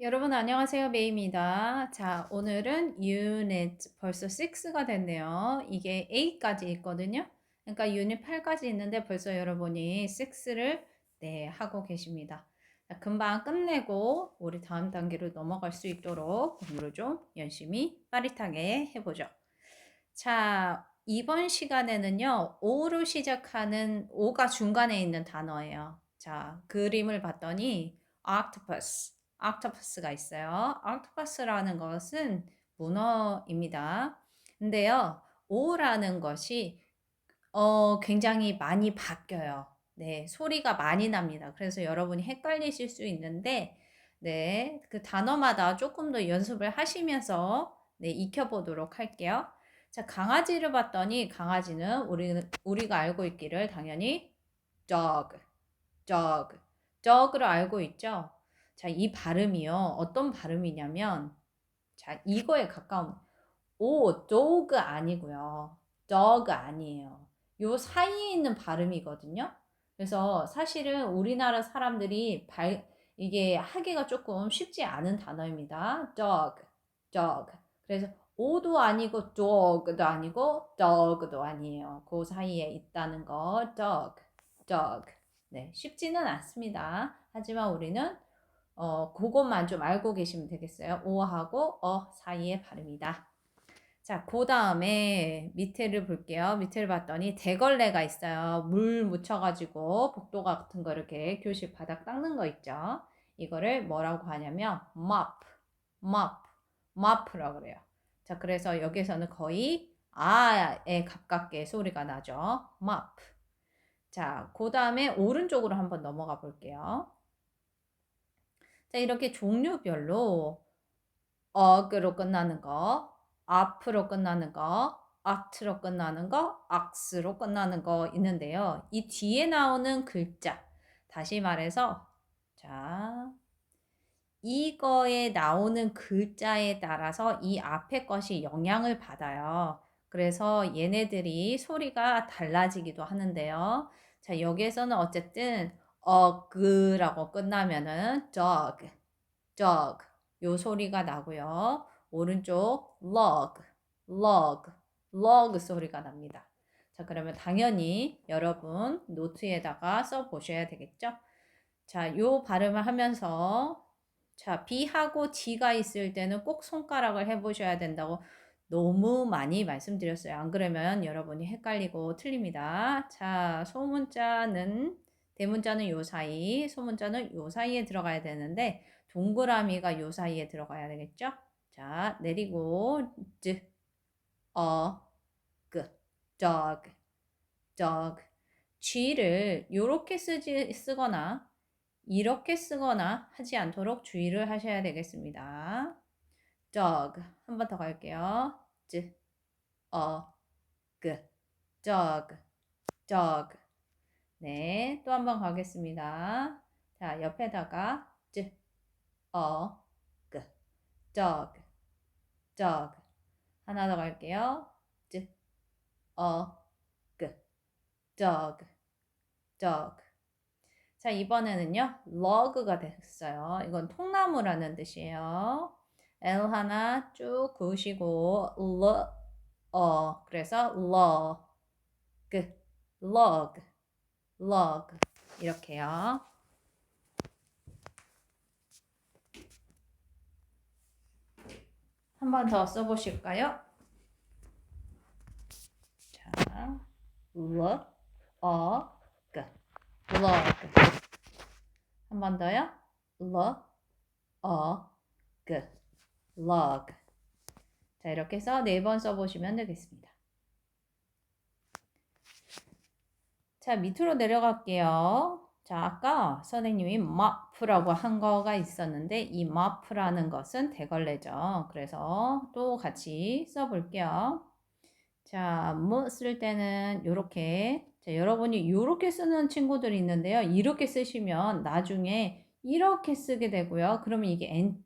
여러분 안녕하세요. 메이입니다. 자, 오늘은 유닛 벌써 6가 됐네요. 이게 8까지 있거든요. 그러니까 유닛 8까지 있는데 벌써 여러분이 6를 네, 하고 계십니다. 자, 금방 끝내고 우리 다음 단계로 넘어갈 수 있도록 공부를 좀 열심히 빠릿하게 해보죠. 자, 이번 시간에는요, O로 시작하는 O가 중간에 있는 단어예요. 자, 그림을 봤더니 octopus, octopus가 있어요. octopus라는 것은 문어입니다. 근데요, O라는 것이 어, 굉장히 많이 바뀌어요. 네, 소리가 많이 납니다. 그래서 여러분이 헷갈리실 수 있는데, 네, 그 단어마다 조금 더 연습을 하시면서 네, 익혀보도록 할게요. 자, 강아지를 봤더니 강아지는 우리는 우리가 알고 있기를 당연히 dog, dog, dog를 알고 있죠. 자, 이 발음이요. 어떤 발음이냐면 자, 이거에 가까운 오, dog 아니고요. dog 아니에요. 요 사이에 있는 발음이거든요. 그래서 사실은 우리나라 사람들이 발 이게 하기가 조금 쉽지 않은 단어입니다. dog, dog. 그래서 오도 아니고 dog도 아니고 dog도 아니에요. 그 사이에 있다는 거 dog, dog. 네, 쉽지는 않습니다. 하지만 우리는 어, 그것만 좀 알고 계시면 되겠어요. 오하고 어 사이의 발음이다. 자, 그 다음에 밑에를 볼게요. 밑에를 봤더니 대걸레가 있어요. 물 묻혀가지고 복도 같은 거 이렇게 교실 바닥 닦는 거 있죠. 이거를 뭐라고 하냐면 mop, mop, mop라고 그래요. 자, 그래서 여기서는 거의 아에 가깝게 소리가 나죠. mop. 자, 그 다음에 오른쪽으로 한번 넘어가 볼게요. 자, 이렇게 종류별로 어그로 끝나는 거, 앞으로 끝나는 거, 아트로 끝나는 거, 악스로 끝나는 거 있는데요. 이 뒤에 나오는 글자, 다시 말해서, 자, 이거에 나오는 글자에 따라서 이 앞에 것이 영향을 받아요. 그래서 얘네들이 소리가 달라지기도 하는데요. 자, 여기에서는 어쨌든 어 그라고 끝나면은 dog, dog 요 소리가 나고요. 오른쪽 log, log, log 소리가 납니다. 자, 그러면 당연히 여러분 노트에다가 써 보셔야 되겠죠? 자, 요 발음을 하면서 자, B하고 G가 있을 때는 꼭 손가락을 해 보셔야 된다고 너무 많이 말씀드렸어요. 안 그러면 여러분이 헷갈리고 틀립니다. 자, 소문자는 대문자는 요 사이, 소문자는 요 사이에 들어가야 되는데 동그라미가 요 사이에 들어가야 되겠죠? 자, 내리고 즈, 어, 그, dog, dog. G를 요렇게 쓰지, 쓰거나 이렇게 쓰거나 하지 않도록 주의를 하셔야 되겠습니다. dog. 한 번 더 갈게요. 즈, 어, 그, dog, dog. 네, 또 한 번 가겠습니다. 자, 옆에다가 즈, 어, 그, dog, dog. 하나 더 갈게요. 즈, 어, 그, dog, dog. 자, 이번에는요, log가 됐어요. 이건 통나무라는 뜻이에요. L 하나 쭉 그으시고, L, 어, 그래서 log, log, log. 이렇게요. 한 번 더 써보실까요? 자, log, g, log. 한 번 더요. log, g, log. 자, 이렇게 해서 네 번 써보시면 되겠습니다. 자, 밑으로 내려갈게요. 자, 아까 선생님이 mop라고 한 거가 있었는데 이 mop라는 것은 대걸레죠. 그래서 또 같이 써볼게요. 자, 뭐 쓸 때는 이렇게 자, 여러분이 이렇게 쓰는 친구들이 있는데요. 이렇게 쓰시면 나중에 이렇게 쓰게 되고요. 그러면 이게 N,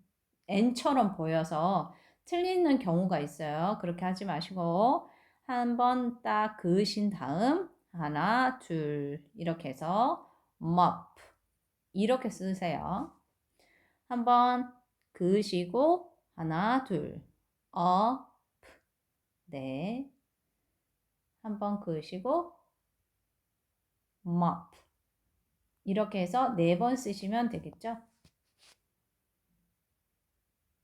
N처럼 보여서 틀리는 경우가 있어요. 그렇게 하지 마시고 한 번 딱 그으신 다음 하나, 둘 이렇게 해서 mop 이렇게 쓰세요. 한번 그으시고 하나 둘 up 네. 한번 그으시고 mop 이렇게 해서 네 번 쓰시면 되겠죠?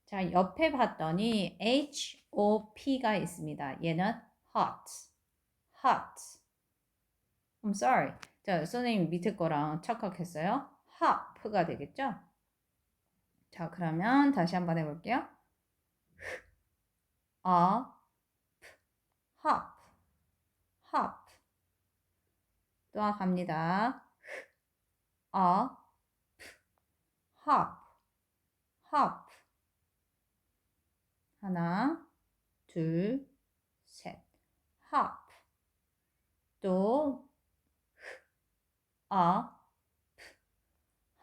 자, 옆에 봤더니 HOP가 있습니다. 얘는 hot, hot. I'm sorry. 자, 선생님 밑에 거랑 착각했어요. hop가 되겠죠? 자, 그러면 다시 한번 해볼게요. 어, hop, hop. 또 갑니다. 어, hop, hop. 하나, 둘, 셋. hop. 또, 어,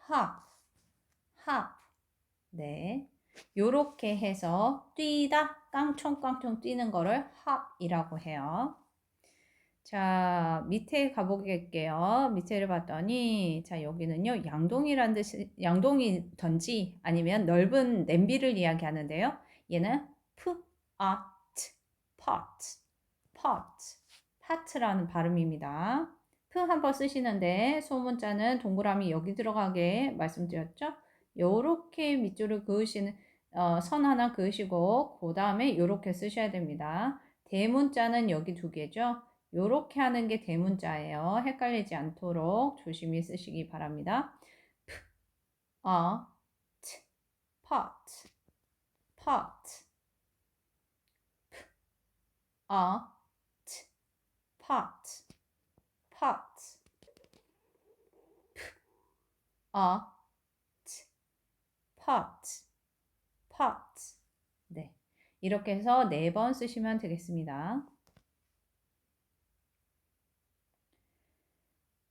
hop, hop. 네. 요렇게 해서 뛰다, 깡총깡총 뛰는 거를 hop이라고 해요. 자, 밑에 가보겠게요. 밑에를 봤더니, 자, 여기는요, 양동이란 뜻이, 양동이던지 아니면 넓은 냄비를 이야기하는데요. 얘는 p, a t, pot, pot, pot라는 발음입니다. P 한번 쓰시는데 소문자는 동그라미 여기 들어가게 말씀드렸죠? 요렇게 밑줄을 그으시는 어, 선 하나 그으시고 그 다음에 요렇게 쓰셔야 됩니다. 대문자는 여기 두 개죠. 요렇게 하는 게 대문자예요. 헷갈리지 않도록 조심히 쓰시기 바랍니다. p, a, t, pot, pot. p, a, t, pot, pot. a, t, pot, pot. 네. 이렇게 해서 네 번 쓰시면 되겠습니다.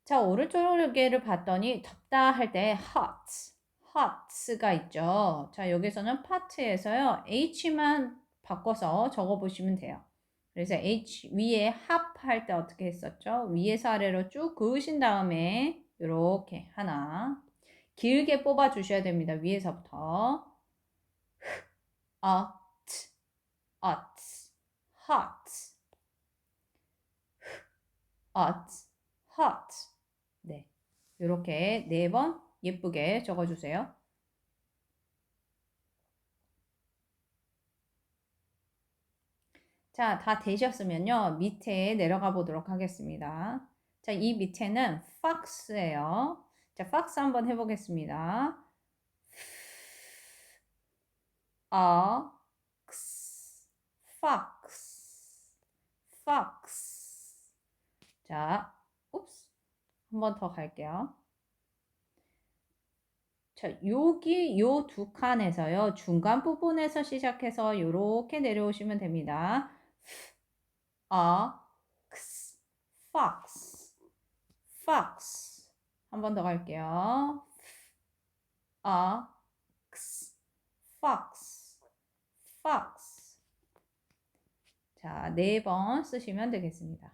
자, 오른쪽을 봤더니 덥다 할 때 hot, hot가 있죠. 자, 여기서는 part에서요. h만 바꿔서 적어 보시면 돼요. 그래서 h 위에 hop 할때 어떻게 했었죠? 위에서 아래로 쭉 그으신 다음에 이렇게 하나 길게 뽑아 주셔야 됩니다. 위에서부터 hot, hot, hot, hot, hot. 네. 이렇게 네 번 예쁘게 적어주세요. 자, 다 되셨으면요. 밑에 내려가 보도록 하겠습니다. 자, 이 밑에는 fox예요. 자, fox 한번 해보겠습니다. fox, fox, fox. 자, 옵스. 한번 더 갈게요. 자, 여기 요 두 칸에서요. 중간 부분에서 시작해서 이렇게 내려오시면 됩니다. Fox, fox, fox. 한 번 더 갈게요. fox, fox, fox. 자, 네 번 쓰시면 되겠습니다.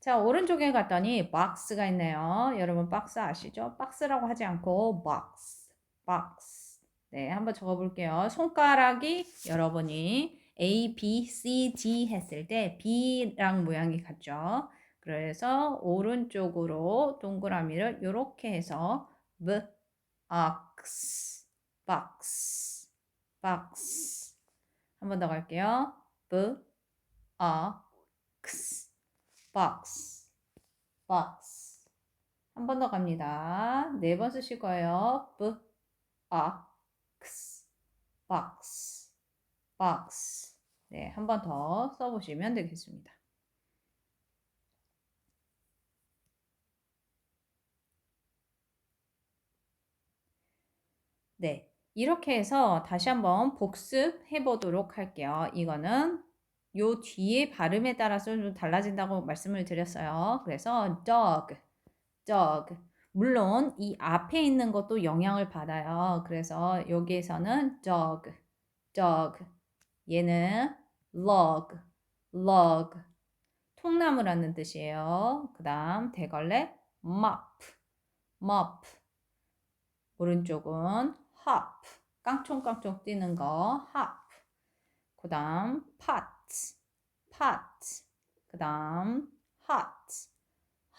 자, 오른쪽에 갔더니 박스가 있네요. 여러분 박스 아시죠? 박스라고 하지 않고 박스, 박스. 네, 한번 적어볼게요. 손가락이 여러분이 A, B, C, D 했을 때 B랑 모양이 같죠? 그래서 오른쪽으로 동그라미를 이렇게 해서 B, X, box, box. 한 번 더 갈게요. B, X, box, box. 한 번 더 갑니다. 네 번 쓰실 거예요. b, x, box, box. 네, 한 번 더 써보시면 되겠습니다. 네, 이렇게 해서 다시 한번 복습해 보도록 할게요. 이거는 요 뒤에 발음에 따라서 좀 달라진다고 말씀을 드렸어요. 그래서 dog, dog. 물론 이 앞에 있는 것도 영향을 받아요. 그래서 여기에서는 dog, dog. 얘는 log, log. 통나무라는 뜻이에요. 그 다음 대걸레 mop, mop. 오른쪽은 hop. 깡총깡총 뛰는 거 hop. 그 다음 pot. pot. 그 다음 hot.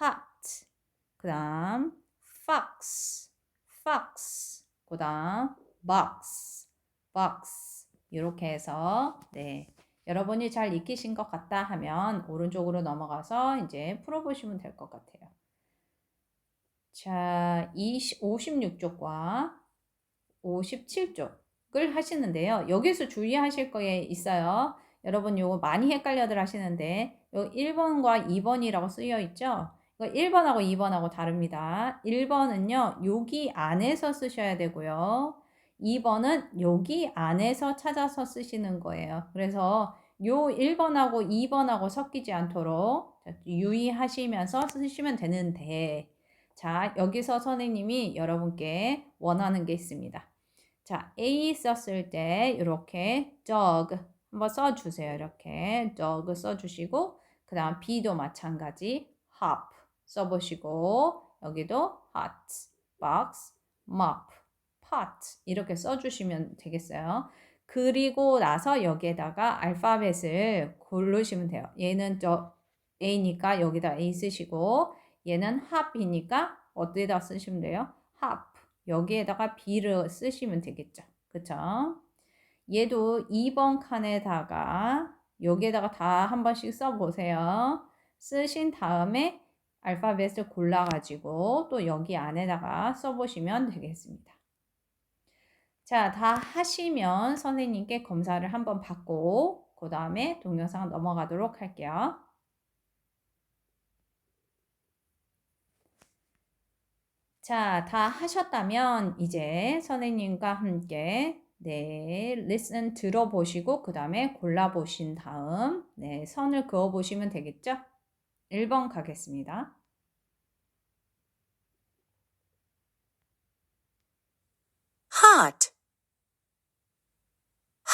hot. 그 다음 fox. fox. 그 다음 box. box. 이렇게 해서 네. 여러분이 잘 익히신 것 같다 하면 오른쪽으로 넘어가서 이제 풀어 보시면 될 것 같아요. 자, 20, 56쪽과 57쪽을 하시는데요. 여기서 주의하실 거에 있어요. 여러분 요거 많이 헷갈려들 하시는데 요 1번과 2번이라고 쓰여 있죠. 이거 1번하고 2번하고 다릅니다. 1번은요. 여기 안에서 쓰셔야 되고요. 2번은 여기 안에서 찾아서 쓰시는 거예요. 그래서 요 1번하고 2번하고 섞이지 않도록 유의하시면서 쓰시면 되는데 자, 여기서 선생님이 여러분께 원하는 게 있습니다. 자, A 썼을 때 이렇게 dog 한번 써주세요. 이렇게 dog 써주시고 그 다음 B도 마찬가지 hop 써보시고 여기도 hot, box, mop, pot 이렇게 써주시면 되겠어요. 그리고 나서 여기에다가 알파벳을 고르시면 돼요. 얘는 저 A니까 여기다 A 쓰시고 얘는 hop이니까 어디에다 쓰시면 돼요? hop. 여기에다가 B를 쓰시면 되겠죠. 그쵸? 얘도 2번 칸에다가 여기에다가 다 한 번씩 써보세요. 쓰신 다음에 알파벳을 골라가지고 또 여기 안에다가 써보시면 되겠습니다. 자, 다 하시면 선생님께 검사를 한번 받고 그 다음에 동영상 넘어가도록 할게요. 자, 다 하셨다면 이제 선생님과 함께 네, listen 들어보시고 그 다음에 골라보신 다음 네, 선을 그어보시면 되겠죠? 1번 가겠습니다. hot,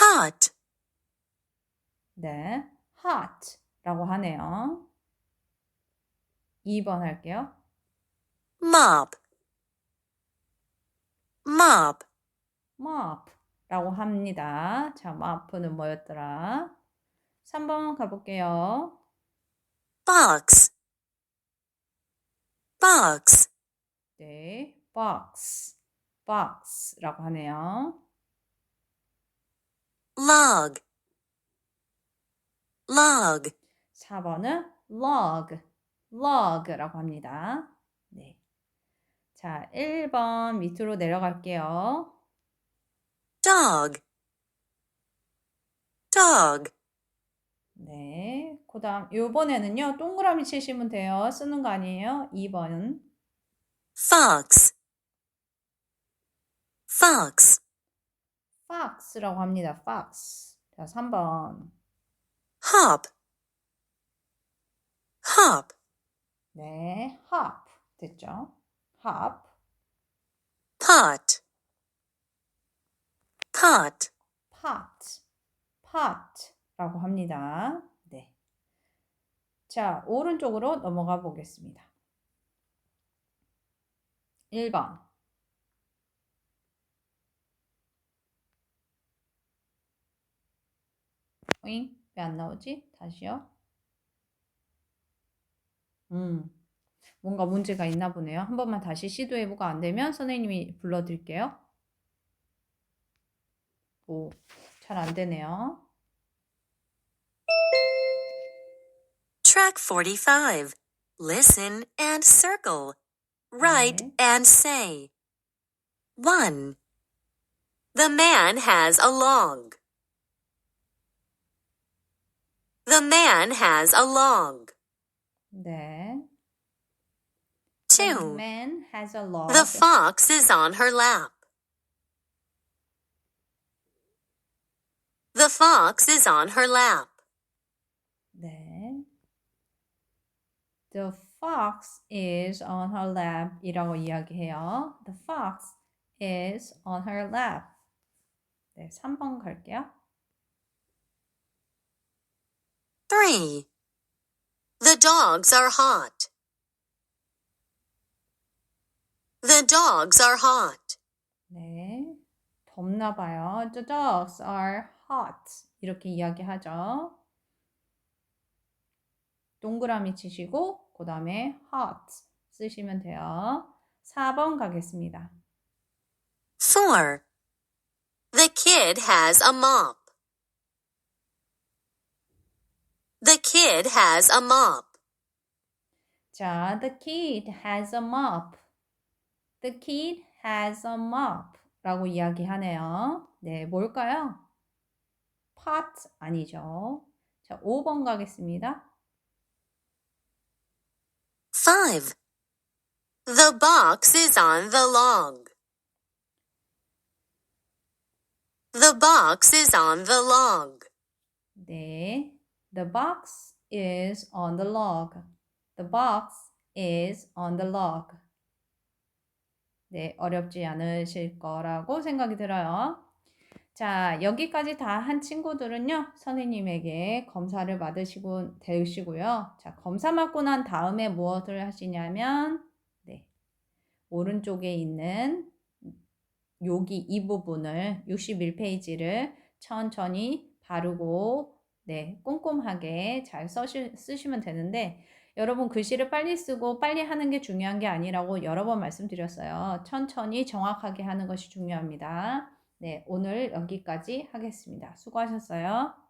hot, 네, hot라고 하네요. 2번 할게요. mop, mop, mop라고 합니다. 자, mop는 뭐였더라? 3번 가볼게요. Box, box, 네, box, box라고 하네요. log, log, 4번은 log, log라고 합니다. 네. 자, 1번 밑으로 내려갈게요. dog, dog, 네. 그 다음, 요번에는요, 동그라미 치시면 돼요. 쓰는 거 아니에요? 2번은. fox, fox, fox라고 합니다. fox. 자, 3번. hop, hop, 네. hop. 됐죠? hop. pot, pot, pot. pot 라고 합니다. 네. 자, 오른쪽으로 넘어가 보겠습니다. 1번. 오잉? 왜 안 나오지? 다시요. 음. 뭔가 문제가 있나 보네요. 한 번만 다시 시도해보고 안 되면 선생님이 불러드릴게요. 오, 잘 안 되네요. Track 45. Listen and circle. Write 네. and say. 1. The man has a log. The man has a log. 네. The 2. man has a log. The fox is on her lap. The fox is on her lap. The fox is on her lap 이라고 이야기해요. The fox is on her lap. 네, 3번 갈게요. 3. The dogs are hot. The dogs are hot. 덥나 봐요. The dogs are hot. 이렇게 이야기하죠. 동그라미 치시고 그 다음에 hot 쓰시면 돼요. 4번 가겠습니다. 4. The kid has a mop. The kid has a mop. 자, the kid has a mop. The kid has a mop. 라고 이야기하네요. 네, 뭘까요? pot 아니죠. 자, 5번 가겠습니다. 5. The box is on the log. The box is on the log. 네. The box is on the log. The box is on the log. 네, 어렵지 않으실 거라고 생각이 들어요. 자, 여기까지 다 한 친구들은요, 선생님에게 검사를 받으시고, 되시고요. 자, 검사 받고 난 다음에 무엇을 하시냐면, 네, 오른쪽에 있는 여기 이 부분을 61페이지를 천천히 바르고 네, 꼼꼼하게 잘 써시, 쓰시면 되는데 여러분 글씨를 빨리 쓰고 빨리 하는 게 중요한 게 아니라고 여러 번 말씀드렸어요. 천천히 정확하게 하는 것이 중요합니다. 네, 오늘 여기까지 하겠습니다. 수고하셨어요.